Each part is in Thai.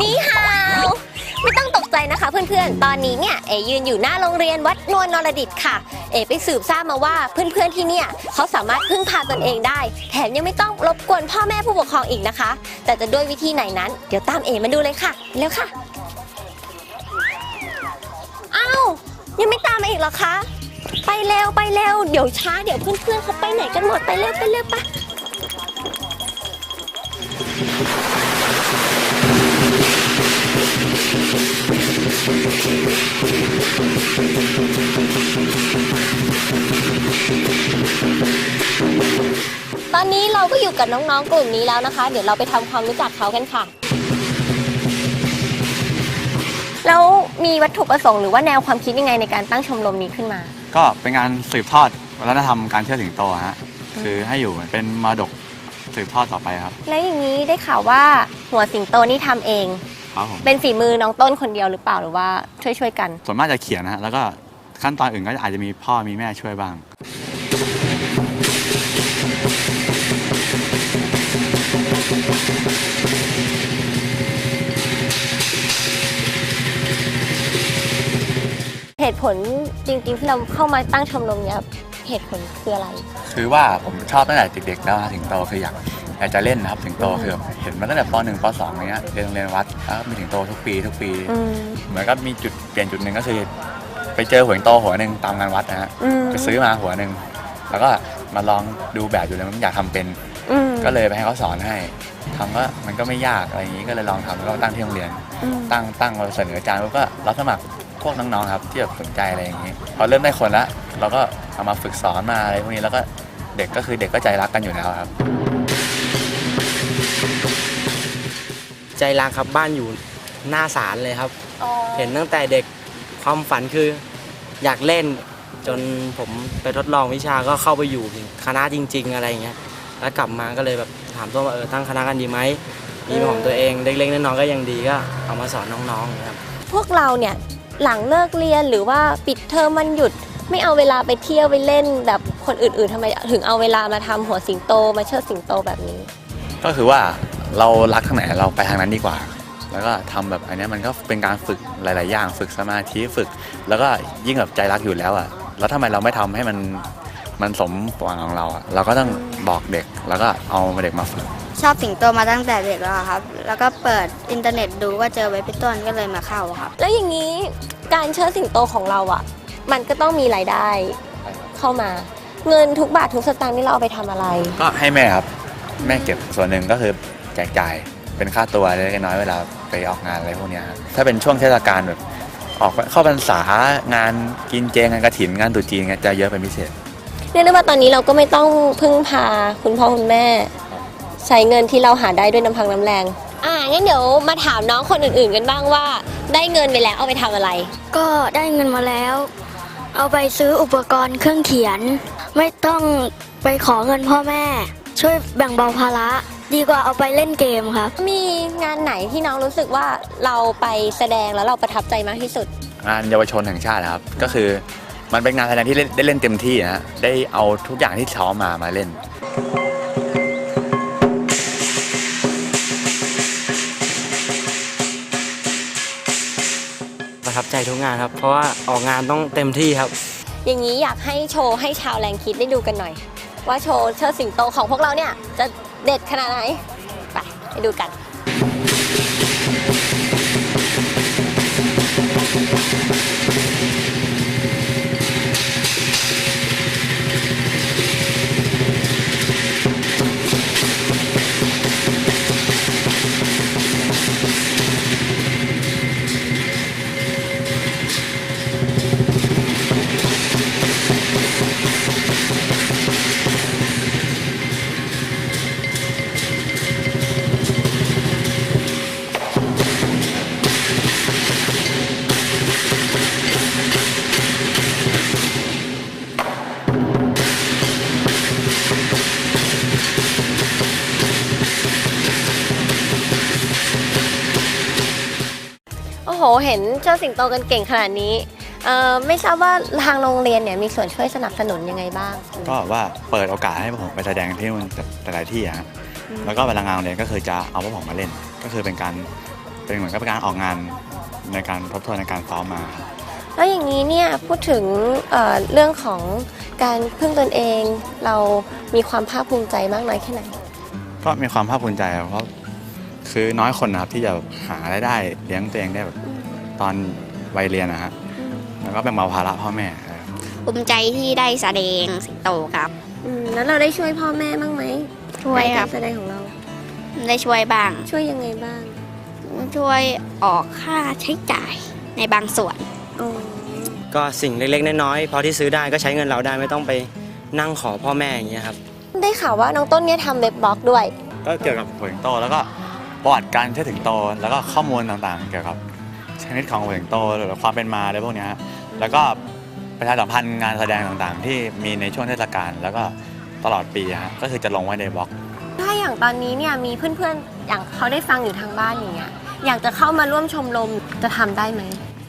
นี่ฮาว ไม่ต้องตกใจนะคะเพื่อนๆ ตอนนี้เนี่ยเอยืนอยู่หน้าโรงเรียนวัดนวลนรดิตค่ะ เอไปสืบทราบมาว่าเพื่อนๆที่เนี่ยเขาสามารถพึ่งพาตนเองได้ แถมยังไม่ต้องรบกวนพ่อแม่ผู้ปกครองอีกนะคะ แต่จะด้วยวิธีไหนนั้น เดี๋ยวตามเอมาดูเลยค่ะเร็วค่ะอ้าวยังไม่ตามมาอีกเหรอคะ ไปเร็วไปเร็วเดี๋ยวช้าเดี๋ยวเพื่อนๆเขาไปไหนกันหมดไปเร็วไปเร็วไป ตอนนี้เราก็อยู่กับน้องๆกลุ่มนี้แล้วนะคะ เดี๋ยวเราไปทำความรู้จักเขากันค่ะ แล้วมีวัตถุประสงค์หรือว่าแนวความคิดยังไงในการตั้งชมรมนี้ขึ้นมา ก็เป็นการสืบทอดวัฒนธรรมการเชื่อสิงโตฮะคือให้อยู่เป็นมรดกสืบทอดต่อไปครับแล้วอย่างนี้ได้ข่าวว่าหัวสิงโตนี่ทำเอง ครับผมเป็นฝีมือน้องต้นคนเดียวหรือเปล่าหรือว่าช่วยๆกัน ส่วนมากจะเขียนนะฮะแล้วก็ขั้นตอนอื่นก็อาจจะมีพ่อมีแม่ช่วยบ้าง เหตุผลจริงๆที่เราเข้ามาตั้งชมรมเนี้ยเหตุผลคืออะไร คือว่าผมชอบตั้งแต่เด็กๆแล้วฮะสิงโตคืออยากอยากจะเล่นนะครับสิงโตคือแบบเห็นมาตั้งแต่ป .1 ป .2 อะไรเงี้ยเรียนโรงเรียนวัดแล้วมีสิงโตทุกปีทุกปี อืม เหมือนกับมีจุดเปลี่ยนจุดหนึ่งก็คือ ไปเจอหัวสิงโตหัวหนึ่งตามงานวัดนะฮะอืม ไปซื้อมาหัวหนึ่งแล้วก็มาลองดูแบบอยู่แล้วมันอยากทำเป็นอืม ก็เลยไปให้เขาสอนให้ทำก็มันก็ไม่ยากอะไรอย่างนี้ก็เลยลองทำแล้วก็ตั้งที่โรงเรียนอืมตั้งตั้งเราเสนออาจารย์แล้วก็รับสมัครพวกน้องๆครับที่แบบสนใจอะไรอย่างนี้พอเริ่มได้คนละเราก็เอามาฝึกสอนมาอะไรพวกนี้แล้วก็เด็กก็คือเด็กก็ใจรักกันอยู่แล้วครับ ใจรักครับบ้านอยู่หน้าศาลเลยครับอ๋อเห็นตั้งแต่เด็กความฝันคืออยากเล่นจนผมไปทดลองวิชาก็เข้าไปอยู่คณะจริง ๆ อะไรอย่างเงี้ย แล้วกลับมาก็เลยแบบถามตัวว่าเออตั้งคณะกันดีไหมมีเป็นของตัวเองเล็กๆน้อยๆก็ยังดีก็เอามาสอนน้องๆนะครับพวกเราเนี่ยหลังเลิกเรียนหรือว่าปิดเทอมมันหยุด ไม่เอาเวลาไปเที่ยวไปเล่นแบบคนอื่นๆทำไมถึงเอาเวลามาทำหัวสิงโตมาเชิดสิงโตแบบนี้ ก็คือว่าเรารักทางไหนเราไปทางนั้นดีกว่า แล้วก็ทำแบบอันเนี้ยมันก็เป็นการฝึกหลาย ๆ อย่าง ฝึกสมาธิฝึก แล้วก็ยิ่งแบบใจรักอยู่แล้วอะแล้วทำไมเราไม่ทำให้มัน มันสมหวังของเราอะเราก็ต้องบอกเด็กแล้วก็เอาเด็กมาฝึกชอบสิงโตมาตั้งแต่เด็กแล้วอะครับ แล้วก็เปิดอินเทอร์เน็ตดูก็เจอไว้พี่ต้นก็เลยมาเข้าครับ แล้วอย่างนี้การเชิดสิงโตของเราอะมันก็ต้องมีรายได้เข้ามา เงินทุกบาททุกสตางค์นี่เราเอาไปทำอะไร ก็ให้แม่ครับ แม่เก็บส่วนหนึ่งก็คือแจกจ่ายเป็นค่าตัวเล็กๆน้อยๆเวลาไปออกงานอะไรพวกเนี้ยครับถ้าเป็นช่วงเทศกาลแบบออกเข้าพรรษางานกินเจงานกระถินงานตรุษจีนเงี้ยจะเยอะเป็นพิเศษ เรียกได้ว่าตอนนี้เราก็ไม่ต้องพึ่งพาคุณพ่อคุณแม่ ใช้เงินที่เราหาได้ด้วยน้ำพังน้ำแรง อ่างั้นเดี๋ยวมาถามน้องคนอื่นๆกันบ้างว่า ได้เงินไปแล้วเอาไปทำอะไร ก็ได้เงินมาแล้ว เอาไปซื้ออุปกรณ์เครื่องเขียน ไม่ต้องไปขอเงินพ่อแม่ ช่วยแบ่งเบาภาระ ดีกว่าเอาไปเล่นเกมครับ มีงานไหนที่น้องรู้สึกว่าเราไปแสดงแล้วเราประทับใจมากที่สุด งานเยาวชนแห่งชาตินะครับ ก็คือ มันเป็นงานแสดงที่เล่นได้เล่นเต็มที่นะฮะได้เอาทุกอย่างที่ซ้อมมามาเล่น ประทับใจทุกงานครับ เพราะว่าออกงานต้องเต็มที่ครับ อย่างนี้อยากให้โชว์ให้ชาวแรงคิดได้ดูกันหน่อย ว่าโชว์เชิดสิงโตของพวกเราเนี่ย จะเด็ดขนาดไหน ไปไปดูกัน โอ้โห เห็นเชิดสิงโตกันเก่งขนาดนี้เอ่อไม่ทราบว่าทางโรงเรียนเนี่ยมีส่วนช่วยสนับสนุนยังไงบ้าง ก็ว่าเปิดโอกาสให้พวกผมไปแสดงที่นู่นแต่หลายที่อะฮะแล้วก็เวลางานโรงเรียนก็คือจะเอาพวกผมมาเล่น ก็คือเป็นการเป็นเหมือนกับเป็นการออกงานในการทบทวนในการซ้อมมาครับแล้วอย่างนี้เนี่ยพูดถึงเอ่อเรื่องของการพึ่งตนเอง เรามีความภาคภูมิใจมากน้อยแค่ไหน ก็มีความภาคภูมิใจครับเพราะ คือน้อยคนนะครับที่จะแบบหารายได้เลี้ยงตัวเองได้แบบตอนวัยเรียนนะฮะแล้วก็เป็นเบาภาระพ่อแม่ครับภูมิใจที่ได้แสดงสิงโตครับ อืมแล้วเราได้ช่วยพ่อแม่บ้างไหมช่วยในคการัรบแสดงของเรา ได้ช่วยบ้าง ช่วยยังไงบ้างช่วยออกค่าใช้จ่ายในบางส่วน อ๋อก็สิ่งเล็กๆน้อยๆพอที่ซื้อได้ก็ใช้เงินเราได้ไม่ต้องไปนั่งขอพ่อแม่อย่างเงี้ยครับ ได้ข่าวว่าน้องต้นเนี่ยทำเว็บบล็อกด้วย ก็เกี่ยวกับหัวสิงโตแล้วก็ ประวัติการเชิดสิงโต แล้วก็ข้อมูลต่างๆเกี่ยวกับชนิดของหัวสิงโตหรือความเป็นมาอะไรพวกเนี้ยฮะแล้วก็ประชาสัมพันธ์งานแสดงต่างๆ ที่มีในช่วงเทศกาลแล้วก็ตลอดปีฮะก็คือจะลงไว้ในบล็อก ถ้าอย่างตอนนี้เนี่ยมีเพื่อนๆอย่างเขาได้ฟังอยู่ทางบ้านอย่างเงี้ยอยากจะเข้ามาร่วมชมรมจะทำได้ไหม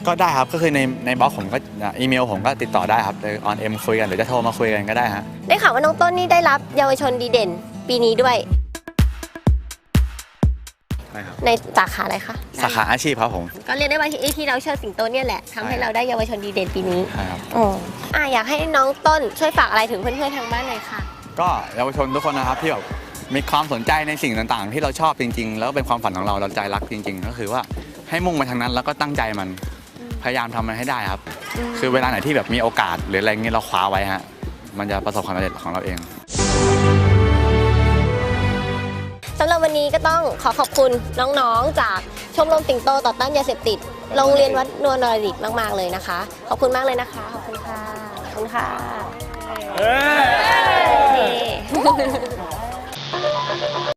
ก็ได้ครับก็คือในในบล็อกผมก็อีเมลผมก็ติดต่อได้ครับเลยออนเอ็มคุยกันหรือจะโทรมาคุยกันก็ได้ฮะได้ข่าวว่าน้องต้นนี่ได้รับเยาวชนดีเด่น ปีนี้ด้วยใช่ ครับ ในสาขาอะไรคะ สาขาอาชีพครับผม ก็เรียกได้ว่าที่ที่เราเชิดสิงโตเนี่ยแหละทำให้เราได้เยาวชนดีเด่นปีนี้ใช่ครับ อ๋ออะอยากให้น้องต้นช่วยฝากอะไรถึงเพื่อนๆทางบ้านหน่อยค่ะ ก็เยาวชนทุกคนนะครับที่แบบมีความสนใจในสิ่งต่างๆ ที่เราชอบจริง ๆ แล้วเป็นความฝันของเราเราใจรักจริง ๆ ก็คือว่าให้มุ่งไปทางนั้นแล้วก็ตั้งใจมันพยายามทำมันให้ได้ครับ คือเวลาไหนที่แบบมีโอกาสหรืออะไรเงี้ยเราคว้าไว้ฮะมันจะประสบความสำเร็จของเราเอง สำหรับวันนี้ก็ต้องขอขอบคุณน้องๆ จากชมรมสิงโตต่อต้านยาเสพติด โรงเรียนวัดนวลนรดิตมาก ๆ เลยนะคะ ขอบคุณมากเลยนะคะ ขอบคุณค่ะ ขอบคุณค่ะ